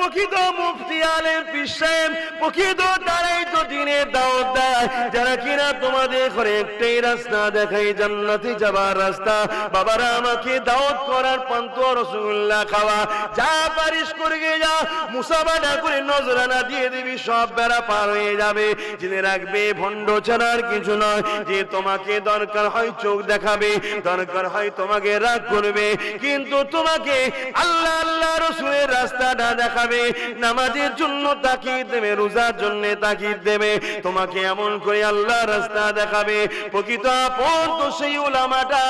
প্রকৃত মুফতি আলেম পিসাহেব প্রকৃত তারাই তো দিনের দাওয়াত দেয়। যারা কিনা তোমাদের ঘরে একটাই রাস্তা, দেখাই জান্নাতে যাবার রাস্তা। বাবারা আমাকে দাওয়াত করার পান্ত রসগোল্লা খাওয়া। যা পারিস করে গিয়ে যা মুসাবাদা করে নজরানা দিয়ে দিবি, সব বেড়া পার হয়ে যাবে। জেনে রাখবে, ভণ্ড ছাড়ার কিছু নয়, যে তোমাকে দরকার হয় চোখ দেখাবে, দরকার হয় তোমাকে রাগ করবে। কিন্তু তোমাকে আল্লাহ আল্লাহ রসুলের রাস্তাটা দেখাবে। নামাজের জন্য তাকিয়ে দেবে, রোজার জন্য তাকিয়ে দেবে। তোমাকে এমন করে আল্লাহ রাস্তা দেখাবে, প্রকৃত আপন তো সেই ওলামাটা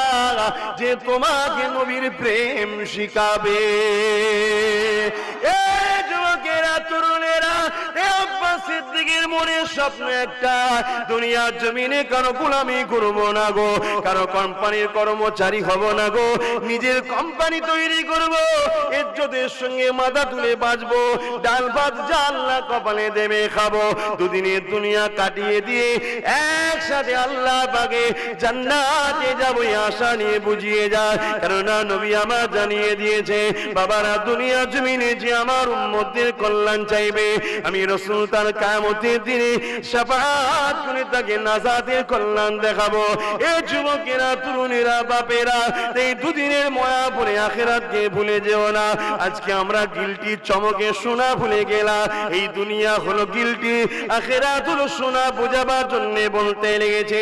যে তোমাকে নবীর প্রেম শিখাবে। এ সিদ্দিকের মনের স্বপ্ন একটা। দুনিয়ার জমিনে কারও গোলামি করব না গো, কারও কোম্পানির কর্মচারী হব না গো, নিজের কোম্পানি তৈরি করব, ইজ্জতের সঙ্গে মাথা তুলে বাঁচবো, ডাল ভাত জাল্লা কপালে দেবে খাব, দুদিনের দুনিয়া কাটিয়ে দিয়ে একসাথে আল্লাহ পাকে জান্নাতে যাব আশা নিয়ে বুঝিয়ে যায় কেননা নবী আমার জানিয়ে দিয়েছে, বাবারা দুনিয়া জমিনে যে আমার উম্মতের কল্যাণ চাইবে, আমি রসুল তার কামতের দিনে সাফাত করে তাকে নাজাতের কল্যাণ দেখাবো। এ যুবকেরা, তরুণীরা, বাপেরা, এই দুদিনের ময়া পরে আখেরাতকে ভুলে যেও না। আজকে আমরা গিলটি চমকে শোনা ভুলে গেলাম। এই দুনিয়া হলো গিলটি। আখেরাত হলো শোনা বোঝাবার জন্য বলতে লেগেছে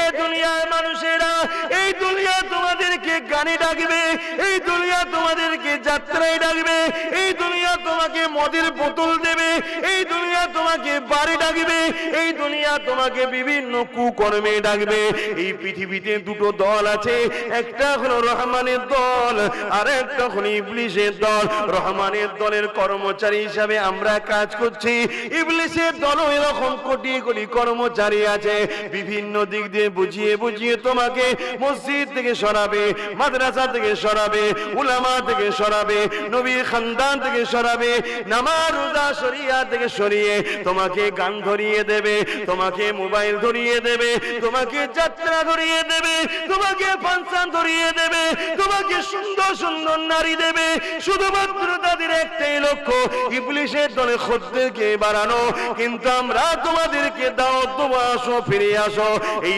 এই দুনিয়ার মানুষেরা, এই দুনিয়া তোমাদেরকে গানে ডাকবে, এই দুনিয়া তোমাদেরকে যাত্রায় ডাকবে, এই দুনিয়া তোমাকে মদের বোতল দেবে, এই দুনিয়া তোমাকে বাড়ি ডাকবে, এই দুনিয়া তোমাকে বিভিন্ন কুকর্মে ডাকবে। এই পৃথিবীতে দুটো দল আছে, একটা হলো রহমানের দল, আর একটা হলো ইবলিশের দল। রহমানের দলের কর্মচারী হিসাবে আমরা কাজ করছি। ইবলিশের দলও এরকম কোটি কোটি কর্মচারী আছে, বিভিন্ন দিক দিয়ে বুঝিয়ে বুঝিয়ে তোমাকে মসজিদ থেকে সরাবে, মাদ্রাসা থেকে সরাবে, উলামা থেকে সরাবে নবীর খানদান থেকে সরাবে, নামাজ রোজা শরিয়া থেকে সরিয়ে তোমাকে গান ধরিয়ে দেবে, তোমাকে মোবাইল ধরিয়ে দেবে, তোমাকে যাত্রা ধরিয়ে দেবে, তোমাকে ফাংশন ধরিয়ে দেবে, তোমাকে সুন্দর সুন্দর নারী দেবে। শুধুমাত্র তাদের একটাই লক্ষ্য, ইবলিশের দলে খদ্দেরকে বাড়ানো। কিন্তু আমরা তোমাদেরকে দাও তোমা আসো, ফিরে আসো। এই